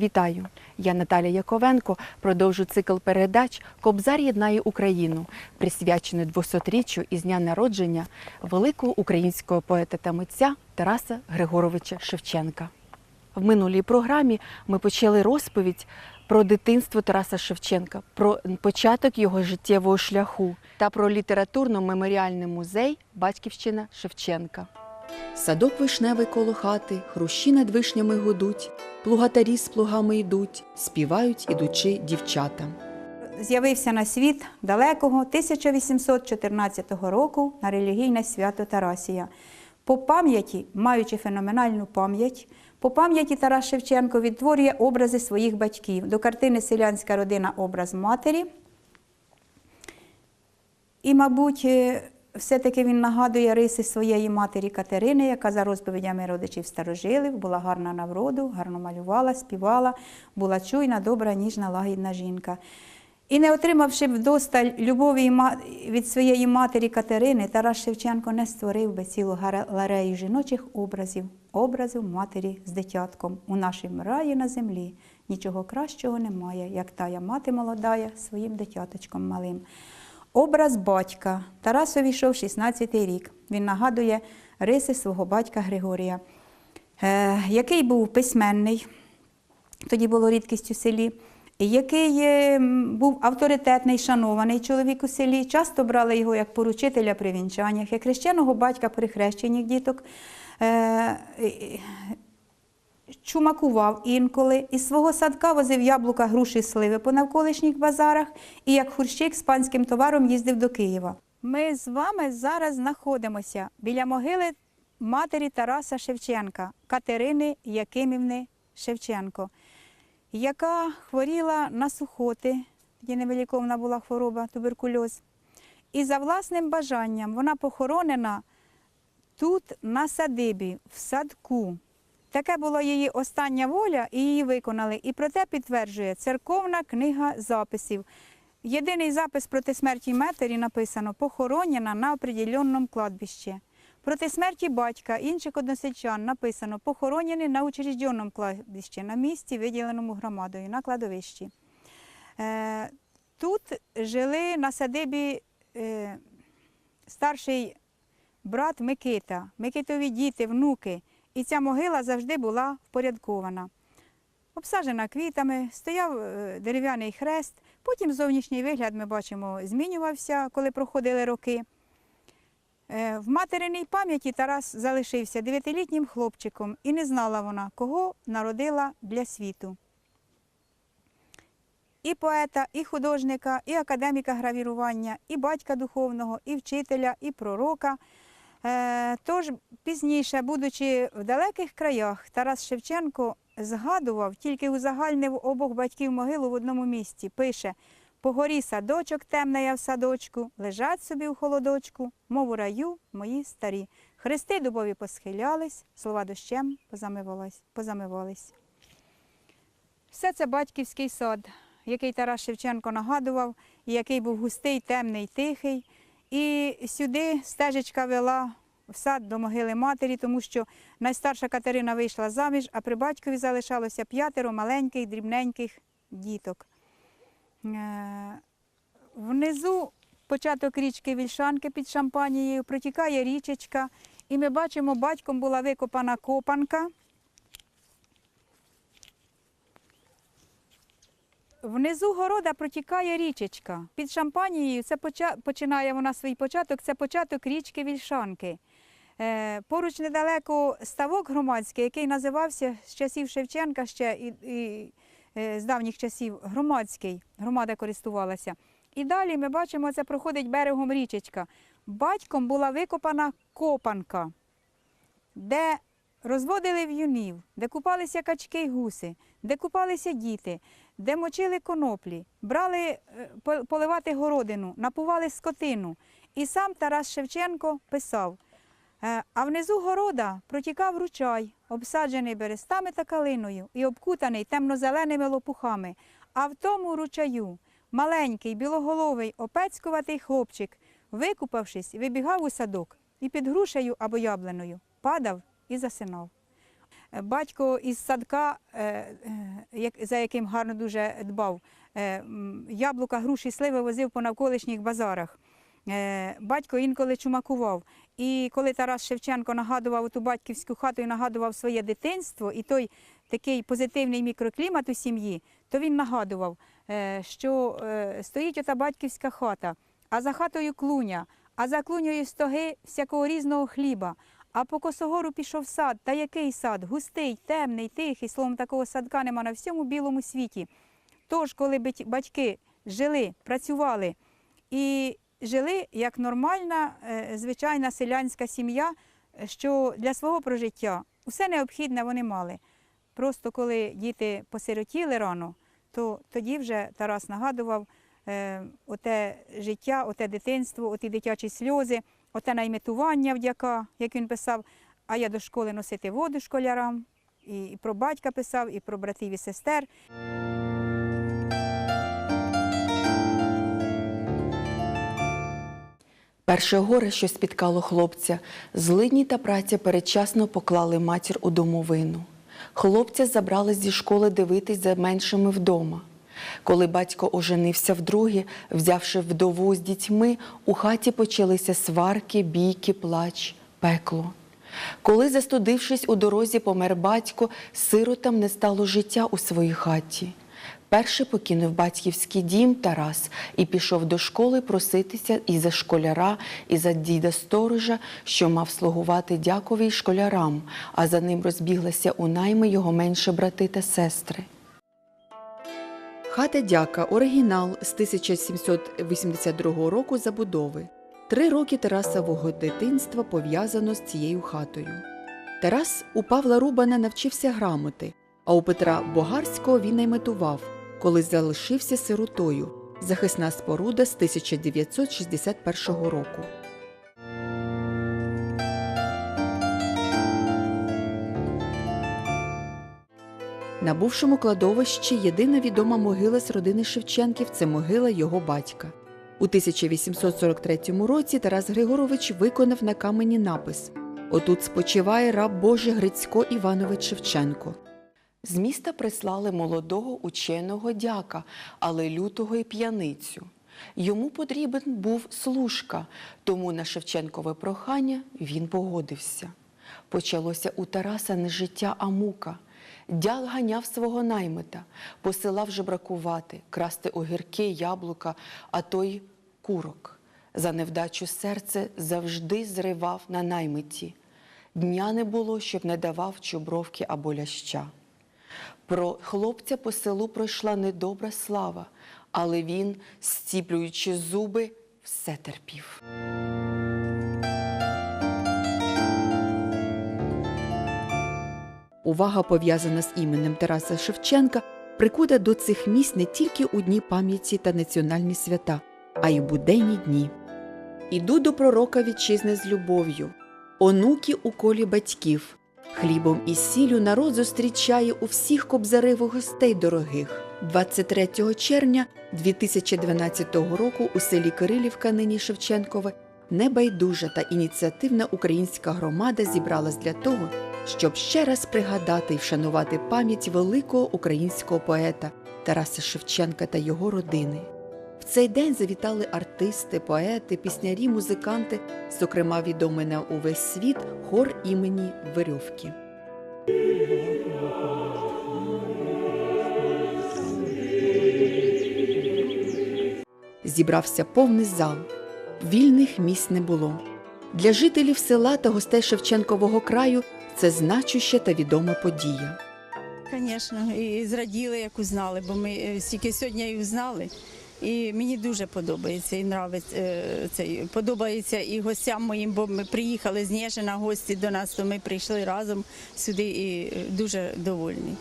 Вітаю! Я Наталія Яковенко. Продовжу цикл передач Кобзар єднає Україну, присвячений 200-річчю із дня народження великого українського поета та митця Тараса Григоровича Шевченка. В минулій програмі ми почали розповідь про дитинство Тараса Шевченка, про початок його життєвого шляху та про літературно-меморіальний музей Батьківщина Шевченка. Садок вишневий коло хати, хрущі над вишнями гудуть, плугатарі з плугами йдуть, співають ідучи дівчата. З'явився на світ далекого 1814 року на релігійне свято Тарасія. По пам'яті, маючи феноменальну пам'ять, по пам'яті Тарас Шевченко відтворює образи своїх батьків. До картини Селянська родина образ матері. І, мабуть, е, все-таки він нагадує риси своєї матері Катерини, яка за розповідями родичів старожилів була гарна на вроду, гарно малювала, співала, була чуйна, добра, ніжна, лагідна жінка. І не отримавши вдосталь любові від своєї матері Катерини, Тарас Шевченко не створив би цілу галерею жіночих образів, образів матері з дитятком. У нашім раї на землі нічого кращого немає, як тая мати молодая своїм дитяточком малим. Образ батька. Тарас увійшов 16-й рік. Він нагадує риси свого батька Григорія, е, який був письменний, тоді було рідкість у селі, який е, був авторитетний, шанований чоловік у селі. Часто брали його як поручителя при вінчаннях, як хрещеного батька при хрещенні діток. Чумакував інколи, із свого садка возив яблука, груші, сливи по навколишніх базарах і як хурщик з панським товаром їздив до Києва. Ми з вами зараз знаходимося біля могили матері Тараса Шевченка, Катерини Якимівни Шевченко, яка хворіла на сухоти, тоді невиліковна була хвороба, туберкульоз. І за власним бажанням вона похоронена тут, на садибі, в садку. Таке була її остання воля, і її виконали. І про те підтверджує церковна книга записів. Єдиний запис проти смерті матері написано похоронена на определеному кладбищі. Проти смерті батька інших односельчан написано похоронені на учрежденому кладбищі, на місці, виділеному громадою, на кладовищі. Е, тут жили на садибі е, старший брат Микита, Микитові діти, внуки. І ця могила завжди була впорядкована. Обсаджена квітами, стояв е, дерев'яний хрест, потім зовнішній вигляд ми бачимо змінювався, коли проходили роки. Е, В материній пам'яті Тарас залишився дев'ятилітнім хлопчиком і не знала вона, кого народила для світу. І поета, і художника, і академіка гравірування, і батька духовного, і вчителя, і пророка. Е, Тож пізніше, будучи в далеких краях, Тарас Шевченко згадував, тільки узагальнив обох батьків могилу в одному місці. Пише: по горі садочок темний я в садочку, лежать собі в холодочку, мов у раю мої старі. Хрести дубові посхилялись, слова дощем позамивались. Все це батьківський сад, який Тарас Шевченко нагадував, і який був густий, темний, тихий. І сюди стежечка вела в сад до могили матері, тому що найстарша Катерина вийшла заміж, а при батькові залишалося п'ятеро маленьких, дрібненьких діток. Е, Внизу початок річки Вільшанки під Шампанією, протікає річечка, і ми бачимо, батьком була викопана копанка. Внизу города протікає річечка. Під Шампанією це починає вона свій початок, це початок річки Вільшанки. Е, Поруч недалеко ставок громадський, який називався з часів Шевченка ще і, і е, з давніх часів громадський, громада користувалася. І далі ми бачимо, це проходить берегом річечка. Батьком була викопана копанка, де розводили в'юнів, де купалися качки й гуси, де купалися діти, де мочили коноплі, брали е, поливати городину, напували скотину. І сам Тарас Шевченко писав. Е, А внизу города протікав ручай, обсаджений берестами та калиною і обкутаний темно-зеленими лопухами. А в тому ручаю маленький білоголовий опецькуватий хлопчик, викупавшись, вибігав у садок і під грушею або яблиною падав і засинав. Батько із садка, е, е, за яким гарно дуже дбав, е, яблука, груші, сливи возив по навколишніх базарах. Батько інколи чумакував. І коли Тарас Шевченко нагадував ту батьківську хату і нагадував своє дитинство, і той такий позитивний мікроклімат у сім'ї, то він нагадував, що стоїть ота батьківська хата, а за хатою клуня, а за клунею стоги всякого різного хліба. А по косогору пішов сад. Та який сад? Густий, темний, тихий. Словом, такого садка нема на всьому білому світі. Тож, коли бать- батьки жили, працювали і жили як нормальна, е, звичайна селянська сім'я, що для свого прожиття усе необхідне вони мали. Просто коли діти посиротіли рано, то тоді вже Тарас нагадував е, оте життя, оте дитинство, оті дитячі сльози, оте найметування вдяка, як він писав, а я до школи носити воду школярам. І, про батька писав, і про братів і сестер. Перше горе, що спіткало хлопця, злидні та праця передчасно поклали матір у домовину. Хлопця забрали зі школи дивитись за меншими вдома. Коли батько оженився вдруге, взявши вдову з дітьми, у хаті почалися сварки, бійки, плач, пекло. Коли, застудившись у дорозі, помер батько, сиротам не стало життя у своїй хаті. Перший покинув батьківський дім Тарас і пішов до школи проситися і за школяра, і за діда сторожа, що мав слугувати дякові й школярам, а за ним розбіглися у найми його менші брати та сестри. Хата дяка оригінал з 1782 року забудови. Три роки Тарасового дитинства пов'язано з цією хатою. Тарас у Павла Рубана навчився грамоти, а у Петра Богарського він найметував, коли залишився сиротою. Захисна споруда з 1961 року. На бувшому кладовищі єдина відома могила з родини Шевченків це могила його батька. У 1843 році Тарас Григорович виконав на камені напис Отут спочиває раб Божий Грицько Іванович Шевченко. З міста прислали молодого ученого дяка, але лютого і п'яницю. Йому потрібен був служка, тому на Шевченкове прохання він погодився. Почалося у Тараса не життя, а мука. Дяк ганяв свого наймита, посилав жебракувати, красти огірки, яблука, а то й курок. За невдачу серце завжди зривав на наймиті. Дня не було, щоб не давав чубровки або ляща. Про хлопця по селу пройшла недобра слава, але він, стіплюючи зуби, все терпів. Увага, пов'язана з іменем Тараса Шевченка, прикута до цих місць не тільки у дні пам'яті та національні свята, а й у буденні дні. Іду до пророка вітчизни з любов'ю, онуки у колі батьків. Хлібом і сіллю народ зустрічає у всіх кобзареву гостей дорогих. 23 червня 2012 року у селі Кирилівка, нині Шевченкове, небайдужа та ініціативна українська громада зібралась для того, щоб ще раз пригадати і вшанувати пам'ять великого українського поета Тараса Шевченка та його родини. В цей день завітали артисти, поети, піснярі, музиканти, зокрема відомий на увесь світ хор імені Верьовки. Зібрався повний зал. Вільних місць не було. Для жителів села та гостей Шевченкового краю це значуща та відома подія. Звісно, і зраділи, як узнали, бо ми е, стільки сьогодні і узнали. І мені дуже подобається і нравиться е, цей подобається і гостям моїм, бо ми приїхали з Нєжина гості до нас, то ми прийшли разом сюди і е, дуже довольні.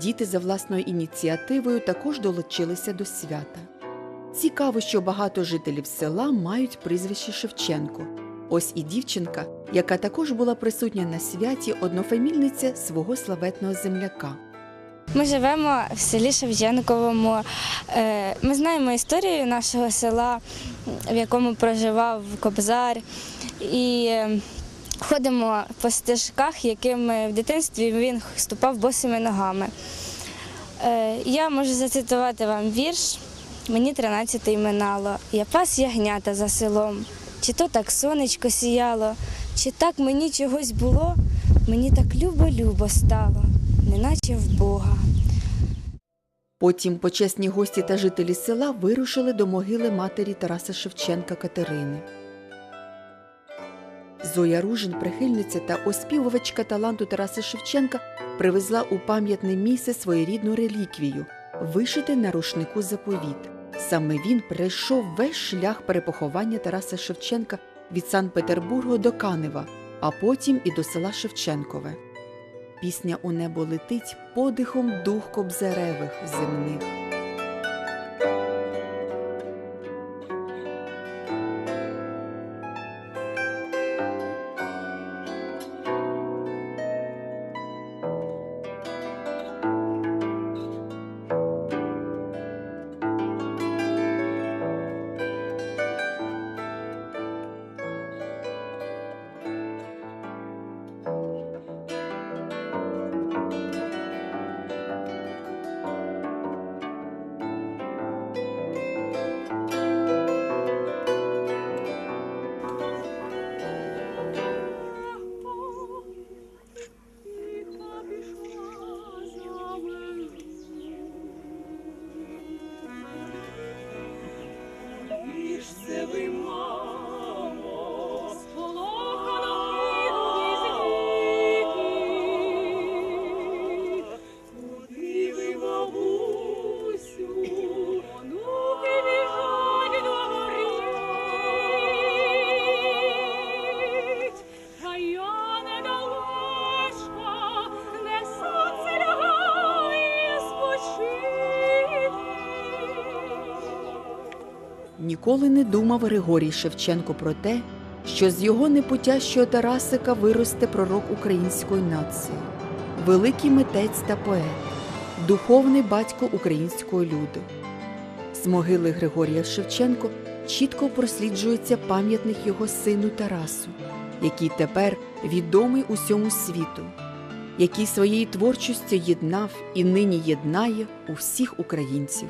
Діти за власною ініціативою також долучилися до свята. Цікаво, що багато жителів села мають прізвище Шевченко. Ось і дівчинка, яка також була присутня на святі, однофамільниця свого славетного земляка. Ми живемо в селі Шевченковому. Е, Ми знаємо історію нашого села, в якому проживав Кобзар. І е, Ходимо по стежках, якими в дитинстві він ступав босими ногами. Е, Я можу зацитувати вам вірш. Мені 13 минало. Я пас ягнята за селом. Чи то так сонечко сіяло, чи так мені чогось було, мені так любо-любо стало, неначе в Бога. Потім почесні гості та жителі села вирушили до могили матері Тараса Шевченка Катерини. Зоя Ружин, прихильниця та оспівувачка таланту Тараса Шевченка, привезла у пам'ятне місце своєрідну реліквію вишити на рушнику заповіт. Саме він пройшов весь шлях перепоховання Тараса Шевченка від Санкт Петербурга до Канева, а потім і до села Шевченкове. Пісня у небо летить подихом дух кобзаревих земних. Ніколи не думав Григорій Шевченко про те, що з його непутящого Тарасика виросте пророк української нації, великий митець та поет, духовний батько українського люду. З могили Григорія Шевченко чітко просліджується пам'ятник його сину Тарасу, який тепер відомий усьому світу, який своєю творчістю єднав і нині єднає усіх українців.